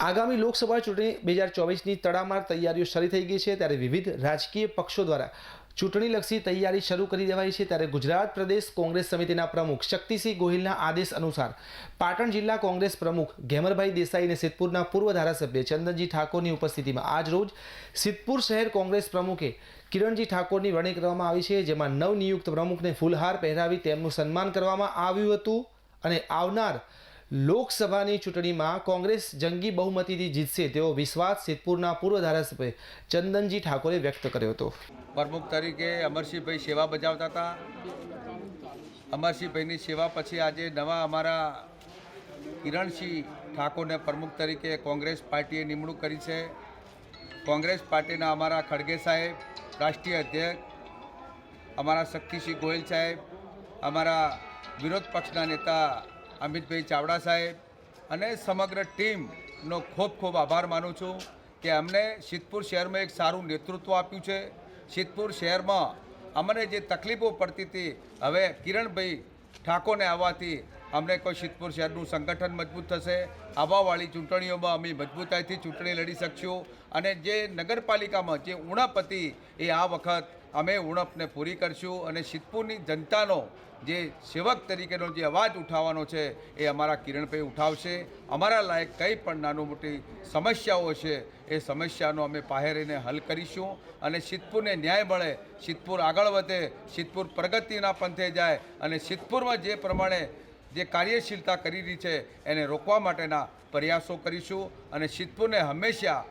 આગામી લોકસભા ચૂંટણી બે હજાર ચોવીસની તડામાર તૈયારીઓ શરૂ થઈ ગઈ છે ત્યારે વિવિધ રાજકીય પક્ષો દ્વારા ચૂંટણીલક્ષી તૈયારી શરૂ કરી દેવાઈ છે ત્યારે ગુજરાત પ્રદેશ કોંગ્રેસ સમિતિના પ્રમુખ શક્તિસિંહ ગોહિલના આદેશ અનુસાર પાટણ જિલ્લા કોંગ્રેસ પ્રમુખ ઘેમરભાઈ દેસાઈ અને સિદ્ધપુરના પૂર્વ ધારાસભ્ય ચંદનજી ઠાકોરની ઉપસ્થિતિમાં આજરોજ સિદ્ધપુર શહેર કોંગ્રેસ પ્રમુખે કિરણજી ઠાકોરની વરણી કરવામાં આવી છે, જેમાં નવનિયુક્ત પ્રમુખને ફૂલહાર પહેરાવી તેમનું સન્માન કરવામાં આવ્યું હતું અને આવનાર લોકસભાની ચૂંટણીમાં કોંગ્રેસ જંગી બહુમતીથી જીતશે તેવો વિશ્વાસ સિદ્ધપુરના પૂર્વ ધારાસભ્ય ચંદનજી ઠાકોરે વ્યક્ત કર્યો હતો. પ્રમુખ તરીકે અમરસિંહભાઈ સેવા બજાવતા હતા. અમરસિંહભાઈની સેવા પછી આજે નવા અમારા કિરણસિંહ ઠાકોરને પ્રમુખ તરીકે કોંગ્રેસ પાર્ટીએ નિમણૂક કરી છે. કોંગ્રેસ પાર્ટીના અમારા ખડગે સાહેબ, રાષ્ટ્રીય અધ્યક્ષ, અમારા શક્તિસિંહ ગોયલ સાહેબ, અમારા વિરોધ પક્ષના નેતા અમિતભાઈ ચાવડા સાહેબ અને સમગ્ર ટીમનો ખૂબ ખૂબ આભાર માનું છું કે અમને સિદ્ધપુર શહેરમાં એક સારું નેતૃત્વ આપ્યું છે. સિદ્ધપુર શહેરમાં અમને જે તકલીફો પડતી હતી, હવે કિરણભાઈ ઠાકોરને આવવાથી અમને કોઈ શીતપુર શહેરનું સંગઠન મજબૂત થશે. આવાવાળી ચૂંટણીઓમાં અમે મજબૂતાઈથી ચૂંટણી લડી શકશું. અને જે નગરપાલિકામાં જે ઉણપ હતી એ આ વખત અમે ઉણપને પૂરી કરશું અને શીતપુરની જનતાનો જે સેવક તરીકેનો જે અવાજ ઉઠાવવાનો છે એ અમારા કિરણભાઈ ઉઠાવશે. અમારા લાયક કંઈ પણ નાનું મોટી સમસ્યાઓ છે એ સમસ્યાનો અમે પાહેરીને હલ કરીશું. અને સિદ્ધપુરને ન્યાય મળે, સિદ્ધપુર આગળ વધે, સિદ્ધપુર પ્રગતિના પંથે જાય અને સિદ્ધપુરમાં જે પ્રમાણે જે કાર્યશીલતા કરી રહી છે, એને રોકવા માટેના પ્રયાસો કરીશું અને સિદ્ધપુરને હંમેશા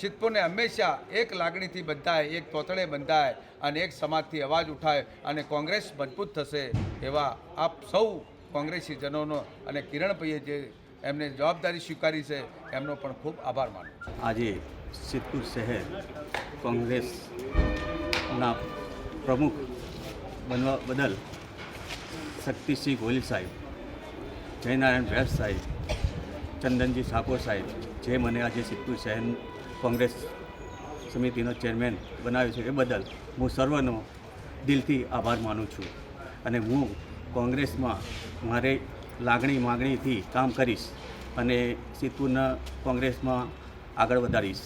સિદ્ધપુરને હંમેશા એક લાગણીથી બંધાય, એક તોતળે બંધાય અને એક સમાજથી અવાજ ઉઠાય અને કોંગ્રેસ મજબૂત થશે એવા આપ સૌ કોંગ્રેસીજનોનો અને કિરણભાઈએ જે એમને જવાબદારી સ્વીકારી છે, એમનો પણ ખૂબ આભાર માનું આજે સિદ્ધપુર શહેર કોંગ્રેસના પ્રમુખ બનવા બદલ શક્તિસિંહ ગોહિલ સાહેબ, જયનારાયણ વ્યાસ સાહેબ, ચંદનજી ઠાકોર સાહેબ, જે મને આજે સિદ્ધપુર શહેર કોંગ્રેસ સમિતિનો ચેરમેન બનાવ્યો છે એ બદલ હું સર્વનો દિલથી આભાર માનું છું અને હું કોંગ્રેસમાં મારે લાગણી માગણીથી કામ કરીશ અને સિદ્ધપુરના કોંગ્રેસમાં આગળ વધારીશ.